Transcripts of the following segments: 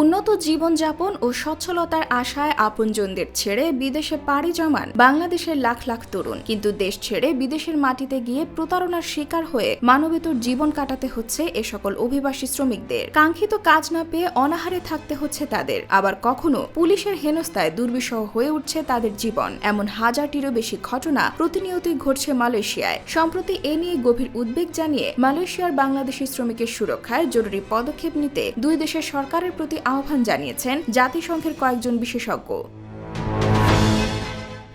উন্নত জীবনযাপন ও সচ্ছলতার আশায় আপনজনদের ছেড়ে বিদেশে পাড়ি জমান বাংলাদেশের লাখ লাখ তরুণ। কিন্তু দেশ ছেড়ে বিদেশের মাটিতে গিয়ে প্রতারণার শিকার হয়ে মানবেতর জীবন কাটাতে হচ্ছে এ সকল অভিবাসী শ্রমিকদের। কাঙ্ক্ষিত কাজ না পেয়ে অনাহারে থাকতে হচ্ছে তাদের। আবার কখনো পুলিশের হেনস্থায় দুর্বিষহ হয়ে উঠছে তাদের জীবন। এমন হাজারটিরও বেশি ঘটনা প্রতিনিয়তই ঘটছে মালয়েশিয়ায়। সম্প্রতি এ নিয়ে গভীর উদ্বেগ জানিয়ে মালয়েশিয়ার বাংলাদেশি শ্রমিকের সুরক্ষায় জরুরি পদক্ষেপ নিতে দুই দেশের সরকারের প্রতি আহ্বান জানিয়েছেন জাতিসংঘের কয়েকজন বিশেষজ্ঞ।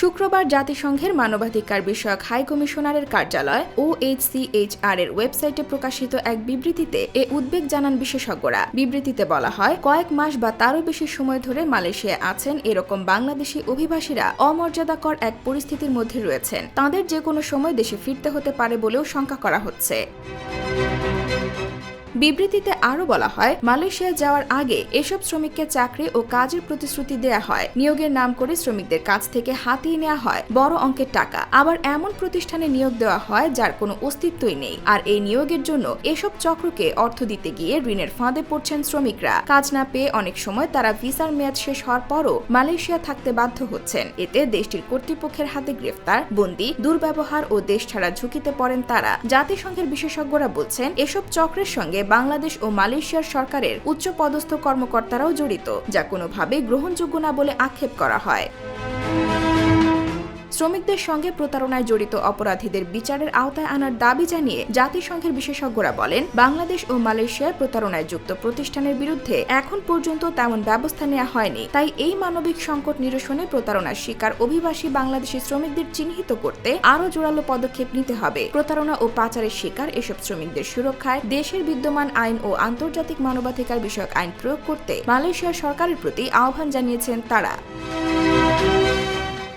শুক্রবার জাতিসংঘের মানবাধিকার বিষয়ক হাই কমিশনারের কার্যালয় ও এইচসিএইচআর এর ওয়েবসাইটে প্রকাশিত এক বিবৃতিতে এ উদ্বেগ জানান বিশেষজ্ঞরা। বিবৃতিতে বলা হয়, কয়েক মাস বা তারও বেশি সময় ধরে মালয়েশিয়ায় আছেন এরকম বাংলাদেশি অভিবাসীরা অমর্যাদাকর এক পরিস্থিতির মধ্যে রয়েছেন। তাদের যে কোনো সময় দেশে ফিরতে হতে পারে বলেও শঙ্কা করা হচ্ছে। বিবৃতিতে আরও বলা হয়, মালয়েশিয়া যাওয়ার আগে এসব শ্রমিককে চাকরি ও কাজের প্রতিশ্রুতি দেয়া হয়। নিয়োগের নাম করে শ্রমিকদের কাছ থেকে হাতিয়ে নেওয়া হয় বড় অঙ্কের টাকা। আবার এমন প্রতিষ্ঠানে নিয়োগ দেওয়া হয় যার কোনো অস্তিত্বই নেই। আর এই নিয়োগের জন্য এসব চক্রকে অর্থ দিতে গিয়ে ঋণের ফাঁদে পড়ছেন শ্রমিকরা। কাজ না পেয়ে অনেক সময় তারা ভিসার মেয়াদ শেষ হওয়ার পরও মালয়েশিয়া থাকতে বাধ্য হচ্ছেন। এতে দেশটির কর্তৃপক্ষের হাতে গ্রেফতার, বন্দি, দুর্ব্যবহার ও দেশ ছাড়া ঝুঁকিতে পড়েন তারা। জাতিসংঘের বিশেষজ্ঞরা বলছেন, এসব চক্রের সঙ্গে বাংলাদেশ ও মালয়েশিয়ার সরকারের উচ্চপদস্থ কর্মকর্তারাও জড়িত, যা কোনোভাবে গ্রহণযোগ্য না বলে আক্ষেপ করা হয়। শ্রমিকদের সঙ্গে প্রতারণায় জড়িত অপরাধীদের বিচারের আওতায় আনার দাবি জানিয়ে জাতিসংঘের বিশেষজ্ঞরা বলেন, বাংলাদেশ ও মালয়েশিয়ার প্রতারণায় যুক্ত প্রতিষ্ঠানের বিরুদ্ধে এখন পর্যন্ত তেমন ব্যবস্থা নেওয়া হয়নি। তাই এই মানবিক সংকট নিরসনে প্রতারণার শিকার অভিবাসী বাংলাদেশি শ্রমিকদের চিহ্নিত করতে আরও জোরালো পদক্ষেপ নিতে হবে। প্রতারণা ও পাচারের শিকার এসব শ্রমিকদের সুরক্ষায় দেশের বিদ্যমান আইন ও আন্তর্জাতিক মানবাধিকার বিষয়ক আইন প্রয়োগ করতে মালয়েশিয়ার সরকারের প্রতি আহ্বান জানিয়েছেন তারা।